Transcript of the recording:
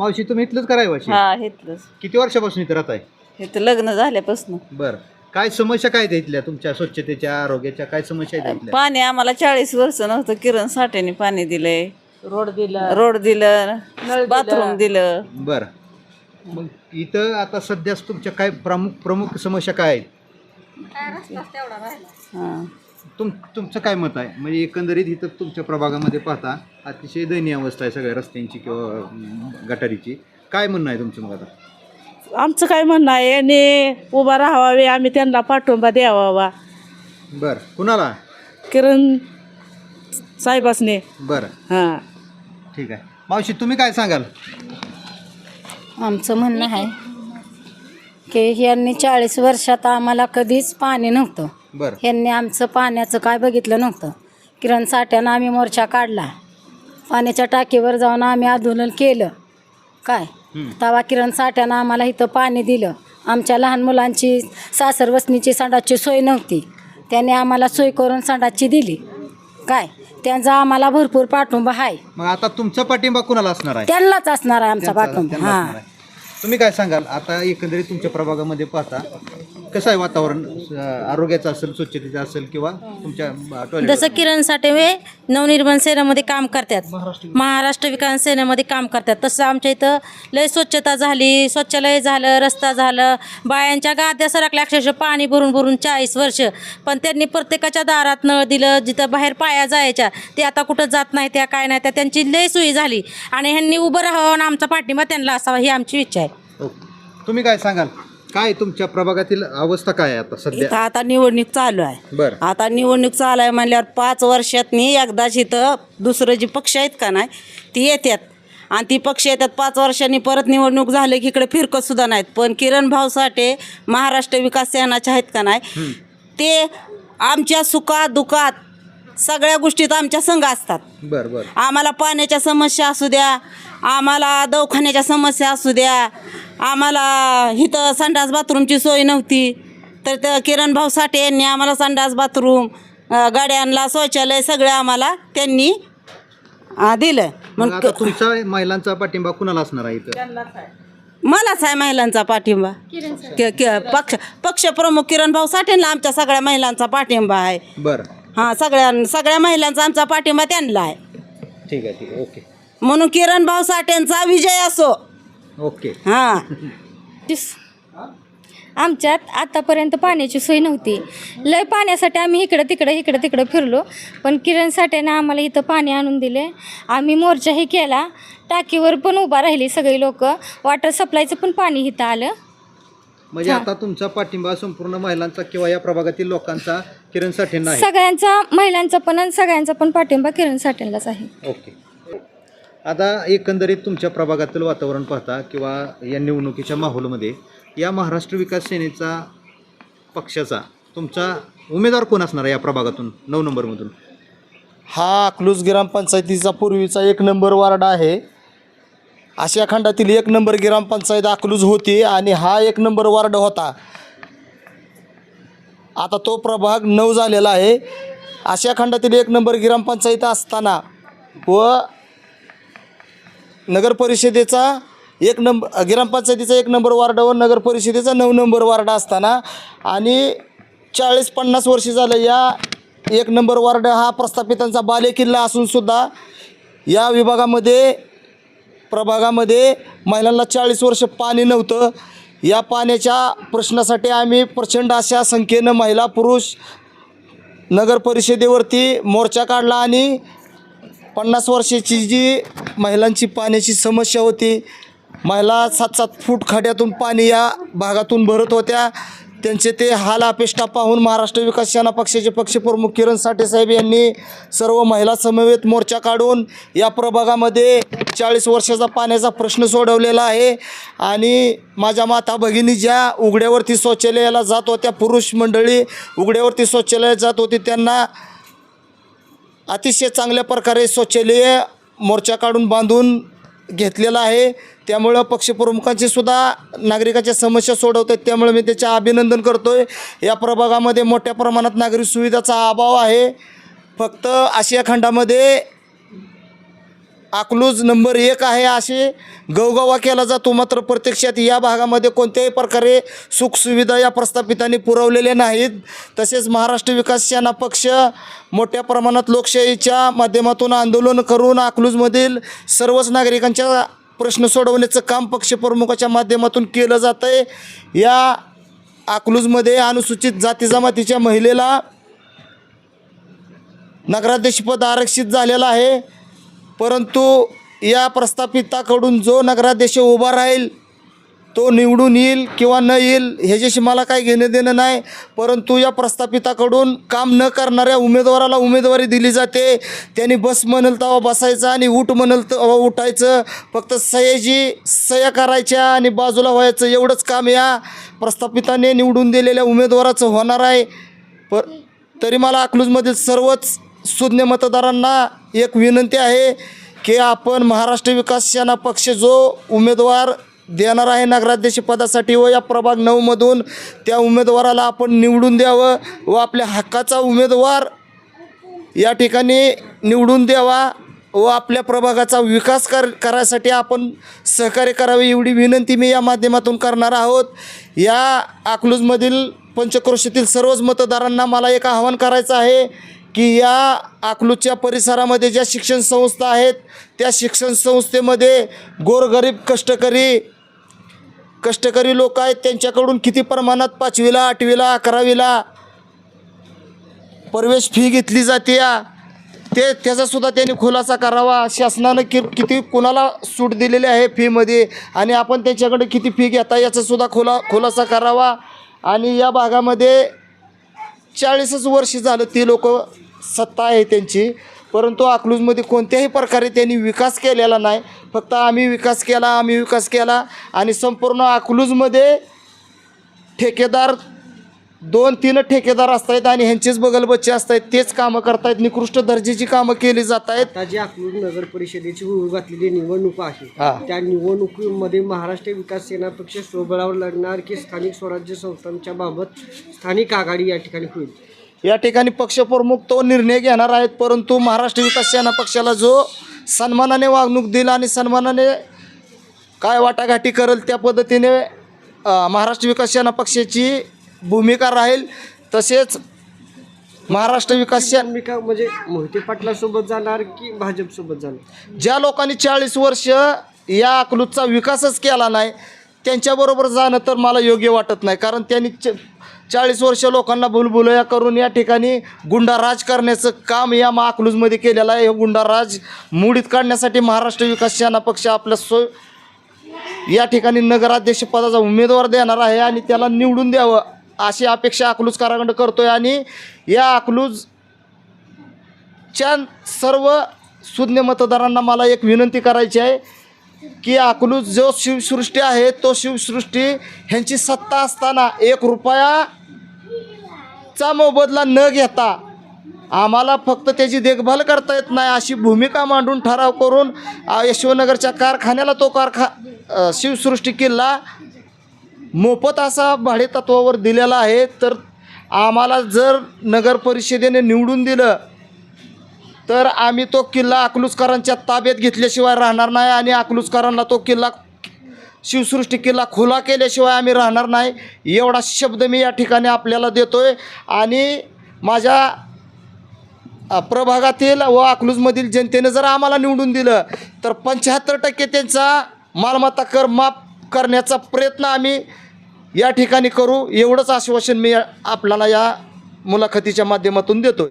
मावशी तुम्ही इथलंच करायवाशी हा घेतलंच किती वर्षापासून इथं राहताय? इथं लग्न झाल्यापासून. बर. काय समस्या काय आहेत इथल्या तुमच्या स्वच्छतेच्या आरोग्याच्या? काय समस्या आहेत इथल्या? पाणी आम्हाला चाळीस वर्ष नव्हतं. किरण साठ्याने पाणी दिलंय. रोड दिलं. रोड दिलं. बाथरूम दिलं. बर. मग इथं आता सध्या तुमच्या काय प्रमुख प्रमुख समस्या काय आहेत? हा. तुम तुमचं काय मत आहे? म्हणजे एकंदरीत इथं तुमच्या प्रभागामध्ये पाहता अतिशय दयनीय अवस्था आहे सगळ्या रस्त्यांची किंवा गटारीची. काय म्हणणं आहे तुमचं मग आता? आमचं काय म्हणणं आहे आणि उभा राहावे आम्ही त्यांना पाठिंबा द्यावा बर. कुणाला? किरण साहेबासने. बरं. हां. ठीक आहे. मावशी तुम्ही काय सांगाल? आमचं म्हणणं आहे की यांनी चाळीस वर्षात आम्हाला कधीच पाणी नव्हतं. बरं. यांनी आमचं पाण्याचं काय बघितलं नव्हतं. किरण साठ्यानं आम्ही मोर्चा काढला. पाण्याच्या टाकीवर जाऊन आम्ही आंदोलन केलं. काय. तवा किरण साठ्यानं आम्हाला इथं पाणी दिलं. आमच्या लहान मुलांची सासर वसनीची संडासची सोय नव्हती. त्याने आम्हाला सोय करून संडासची दिली. काय? त्यांचा आम्हाला भरपूर पाठिंबा आहे. मग आता तुमचा पाठिंबा कुणाला असणार आहे? त्यांनाच असणार आहे आमचा पाठिंबा. हां. तुम्ही काय सांगाल? आता एकंदरीत तुमच्या प्रभागामध्ये पाहता कसं आहे वातावरण? आरोग्याचं असेल स्वच्छतेचं असेल किंवा तुमच्या टॉयलेट जसं किरण साठे हे नवनिर्माण सेनेमध्ये काम करतात. महाराष्ट्र विकास सेनेमध्ये काम करतात. तसं आमच्या इथं लय स्वच्छता झाली. स्वच्छालय झालं रस्ता झालं. बायांच्या गाद्या सरकल्या. अक्षरशः पाणी भरून भरून चाळीस वर्ष. पण त्यांनी प्रत्येकाच्या दारात नळ दिलं जिथं बाहेर पाया जायच्या ते आता कुठं जात नाही त्या काय नाही त्या त्यांची लय सोयी झाली. आणि ह्यांनी उभं राहावं आणि आमचा पाठिंबा त्यांना असावा ही आमची इच्छा आहे. ओके. तुम्ही काय सांगाल? काय तुमच्या प्रभागातील अवस्था काय आहे आता इथं सध्या आता निवडणूक चालू आहे. बरं. आता निवडणूक चालू आहे म्हणल्यावर पाच वर्षातनी एकदाच इथं दुसरं जी पक्ष आहेत का नाही ती येतात आणि ती पक्ष येतात पाच वर्षांनी परत निवडणूक झाले की इकडे फिरकत सुद्धा नाहीत. पण किरण भाऊ साठे महाराष्ट्र विकास सेनाचे आहेत का नाही ते आमच्या सुखात दुखात सगळ्या गोष्टीत आमच्या संघ असतात. बरं बरं. आम्हाला पाण्याच्या समस्या असू द्या आम्हाला दवाखान्याच्या समस्या असू द्या. आम्हाला इथं संडास बाथरूमची सोय नव्हती. तर त्या किरण भाऊ साठे यांनी आम्हाला संडास बाथरूम गाड्यांना शौचालय सगळं आम्हाला त्यांनी दिलं. मग मग आता तुमचा महिलांचा पाठिंबा कुणाला असणार आहे इथं? मलाच आहे महिलांचा पाठिंबा. कि- कि- पक्ष पक्षप्रमुख किरण भाऊ साठेंना आमच्या सगळ्या महिलांचा पाठिंबा आहे. बरं. हां सगळ्या सगळ्या महिलांचा आमचा पाठिंबा त्यांना आहे. ठीक आहे ठीक आहे. ओके. म्हणून किरण भाऊ साठेंचा विजय असो. ओके. हां. आमच्यात आतापर्यंत पाण्याची सोय नव्हती. लय पाण्यासाठी आम्ही इकडं तिकडं इकडं तिकडं फिरलो. पण किरण साठ्यानं आम्हाला इथं पाणी आणून दिले. आम्ही मोर्चाही केला. टाकीवर पण उभा राहिली सगळी लोक. वॉटर सप्लायचं पण पाणी इथं आलं. म्हणजे आता तुमचा पाठिंबा संपूर्ण महिलांचा किंवा या प्रभागातील लोकांचा किरण साठेंना आहे. सगळ्यांचा महिलांचा पण आणि सगळ्यांचा पण पाठिंबा किरण साठ्यांनाच आहे. ओके. आता एकंदरीत तुमच्या प्रभागातील वातावरण पाहता किंवा या निवडणुकीच्या माहोलमध्ये या महाराष्ट्र विकास सेनेचा पक्षाचा तुमचा उमेदवार कोण असणार आहे या प्रभागातून? नऊ नंबरमधून. हा अकलूज ग्रामपंचायतीचा पूर्वीचा एक नंबर वार्ड आहे. आशिया खंडातील एक नंबर ग्रामपंचायत अकलूज होती आणि हा एक नंबर वार्ड होता. आता तो प्रभाग नऊ झालेला आहे. आशिया खंडातील एक नंबर ग्रामपंचायत असताना व नगरपरिषदेचा एक नंब ग्रामपंचायतीचा एक नंबर वार्ड व नगरपरिषदेचा नऊ नंबर वार्ड असताना आणि चाळीस पन्नास वर्ष झालं या एक नंबर वार्ड हा प्रस्थापितांचा बालेकिल्ला असूनसुद्धा या विभागामध्ये प्रभागामध्ये महिलांना चाळीस वर्ष पाणी नव्हतं. या पाण्याच्या प्रश्नासाठी आम्ही प्रचंड अशा संख्येनं महिला पुरुष नगर परिषदेवरती मोर्चा काढला आणि पन्नास वर्षाची जी महिलांची पाण्याची समस्या होती महिला सात सात फूट खड्यातून पाणी या भागातून भरत होत्या. त्यांचे ते हाल अपेष्टा पाहून महाराष्ट्र विकास सेना पक्षाचे पक्षप्रमुख किरण साठेसाहेब यांनी सर्व महिला समवेत मोर्चा काढून या प्रभागामध्ये चाळीस वर्षाचा पाण्याचा प्रश्न सोडवलेला आहे. आणि माझ्या माता भगिनी ज्या उघड्यावरती शौचालयाला जात होत्या पुरुष मंडळी उघड्यावरती शौचालयात जात होती त्यांना अतिशय चांगल्या प्रकारे शौचालय मोर्चा काढून बांधून घेतलेला आहे. त्यामुळं पक्षप्रमुखांची सुद्धा नागरिकाच्या समस्या सोडवत आहेत त्यामुळे मी त्याचे अभिनंदन करतो आहे या प्रभागामध्ये मोठ्या प्रमाणात नागरिक सुविधाचा अभाव आहे. फक्त आशिया खंडामध्ये अकलूज नंबर एक आहे असे गवगवा केला जातो मात्र प्रत्यक्षात या भागामध्ये कोणत्याही प्रकारे सुखसुविधा या प्रस्थापितांनी पुरवलेल्या नाहीत. तसेच महाराष्ट्र विकास सेना पक्ष मोठ्या प्रमाणात लोकशाहीच्या माध्यमातून आंदोलन करून अकलूजमधील सर्वच नागरिकांच्या प्रश्न सोडवण्याचं काम पक्षप्रमुखाच्या माध्यमातून केलं जातं आहे या अकलूजमध्ये अनुसूचित जाती जमातीच्या महिलेला नगराध्यक्षपद आरक्षित झालेलं आहे. परंतु या प्रस्थापिताकडून जो नगराध्यक्ष उभा राहील तो निवडून येईल किंवा न येईल ह्याच्याशी मला काही घेणं देणं नाही. परंतु या प्रस्थापिताकडून काम न करणाऱ्या उमेदवाराला उमेदवारी दिली जाते. त्यांनी बस म्हणल तेव्हा बसायचं आणि उठ म्हणल तेव्हा उठायचं. फक्त सयाजी सह्या करायच्या आणि बाजूला व्हायचं एवढंच काम या प्रस्थापिताने निवडून दिलेल्या उमेदवाराचं होणार आहे. पर तरी मला अकलूजमधील सर्वच सुज्ञ मतदारांना एक विनंती आहे की आपण महाराष्ट्र विकास सेना पक्ष जो उमेदवार देणार आहे नगराध्यक्षपदासाठी व या प्रभाग नऊमधून त्या उमेदवाराला आपण निवडून द्यावं व आपल्या हक्काचा उमेदवार या ठिकाणी निवडून द्यावा व आपल्या प्रभागाचा विकास कर करायसाठी आपण सहकार्य करावे एवढी विनंती मी या माध्यमातून करणार आहोत. या अकलूजमधील पंचक्रोशीतील सर्वच मतदारांना मला एक आवाहन करायचं आहे की या अकलूजच्या परिसरामध्ये ज्या शिक्षण संस्था आहेत त्या शिक्षण संस्थेमध्ये गोरगरीब कष्टकरी कष्टकरी लोक आहेत. त्यांच्याकडून किती प्रमाणात पाचवीला आठवीला अकरावीला प्रवेश फी घेतली जाते या. ते त्याचासुद्धा त्यांनी खुलासा करावा. शासनानं कि किती कुणाला सूट दिलेली आहे फीमध्ये आणि आपण त्यांच्याकडे किती फी घेता याचासुद्धा खुला खुलासा करावा. आणि या भागामध्ये चाळीसच वर्ष झालं ती लोक सत्ता आहे त्यांची. परंतु अकलूजमध्ये कोणत्याही प्रकारे त्यांनी विकास केलेला नाही. फक्त आम्ही विकास केला आम्ही विकास केला आणि संपूर्ण अकलूजमध्ये ठेकेदार दोन तीन ठेकेदार असत आहेत आणि ह्यांचेच बगलबच्चे असत आहेत तेच कामं करतायत. निकृष्ट दर्जाची कामं केली जात आहेत आता जी अकलूज नगर परिषदेची होऊ घातलेली निवडणूक आहे हा. त्या निवडणुकीमध्ये महाराष्ट्र विकास सेना पक्ष स्वबळावर लढणार की स्थानिक स्वराज्य संस्थांच्या बाबत स्थानिक आघाडी या ठिकाणी होईल. या ठिकाणी पक्षप्रमुख तो निर्णय घेणार आहेत परंतु महाराष्ट्र विकास सेना पक्षाला जो सन्मानाने वागणूक दिला आणि सन्मानाने काय वाटाघाटी करेल त्या पद्धतीने अ, महाराष्ट्र विकास सेना पक्षाची भूमिका राहील तसेच महाराष्ट्र विकास भूमिका म्हणजे मोहिते पाटलासोबत जाणार की भाजपसोबत जाणार? ज्या लोकांनी चाळीस वर्ष या अकलूजचा विकासच केला नाही त्यांच्याबरोबर जाणं तर मला योग्य वाटत नाही. कारण त्यांनी च चाळीस वर्ष लोकांना भुलभुलया करून या ठिकाणी गुंडाराज करण्याचं काम या मा अकलूजमध्ये केलेलं आहे. हे गुंडाराज मुडीत काढण्यासाठी महाराष्ट्र विकास सेना पक्ष आपल्या सोय या ठिकाणी नगराध्यक्षपदाचा उमेदवार देणार आहे आणि त्याला निवडून द्यावं. अशी अपेक्षा अकलूज काराखंड करतो करतोय आणि या अकलूजच्या सर्व सुज्ञ मतदारांना मला एक विनंती करायची आहे की अकलूज जो शिवसृष्टी आहे तो शिवसृष्टी ह्यांची सत्ता असताना एक रुपयाचा मोबदला न घेता आम्हाला फक्त त्याची देखभाल करता येत नाही अशी भूमिका मांडून ठराव करून यशवनगरच्या कारखान्याला तो कारखा शिवसृष्टी किल्ला मोफत असा भाडेतत्वावर दिलेला आहे तर आम्हाला जर नगर परिषदेने निवडून दिलं तर आम्ही तो किल्ला अकलूजकरांच्या ताब्यात घेतल्याशिवाय राहणार नाही आणि अकलूजकरांना तो किल्ला शिवसृष्टी किल्ला खुला केल्याशिवाय आम्ही राहणार नाही एवढा शब्द मी या ठिकाणी आपल्याला देतो आहे आणि माझ्या प्रभागातील व अकलूजमधील जनतेने जर आम्हाला निवडून दिलं तर पंच्याहत्तर टक्के त्यांचा मालमत्ता कर माफ करण्याचा प्रयत्न आम्ही या ठिकाणी करू. एवढंच आश्वासन मी आपल्याला या मुलाखतीच्या माध्यमातून देतो